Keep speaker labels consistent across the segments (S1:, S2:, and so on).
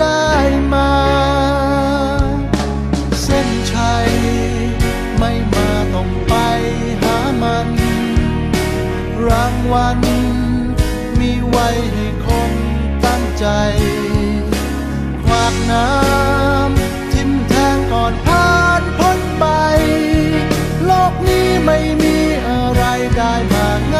S1: ได้มา เส้นชัย ไม่มาต้องไปหามัน รางวัลมีไว้ให้คนตั้งใจ ควักน้ำทิมแทงก่อนผ่านพ้นไป โลกนี้ไม่มีอะไรได้มาง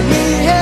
S1: me.